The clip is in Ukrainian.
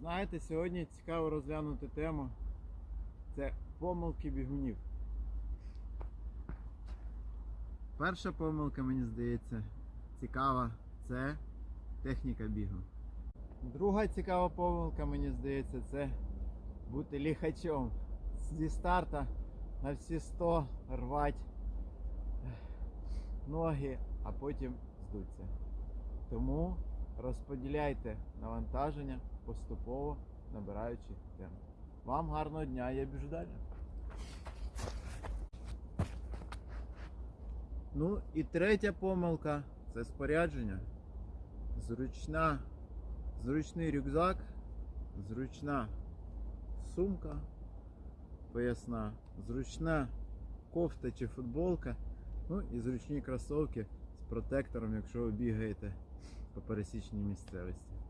Знаєте, сьогодні цікаво розглянути тему. Це помилки бігунів. Перша помилка, мені здається, цікава, це техніка бігу. Друга цікава помилка, мені здається, це бути ліхачом. Зі старта на всі 100 рвать ноги, а потім здуться. Тому розподіляйте навантаження поступово набираючи темп. Вам гарного дня, я біжу далі. Ну і третя помилка це спорядження. Зручна, зручний рюкзак, зручна сумка поясна, зручна кофта чи футболка, ну і зручні кросовки з протектором, якщо ви бігаєте по пересічній місцевості.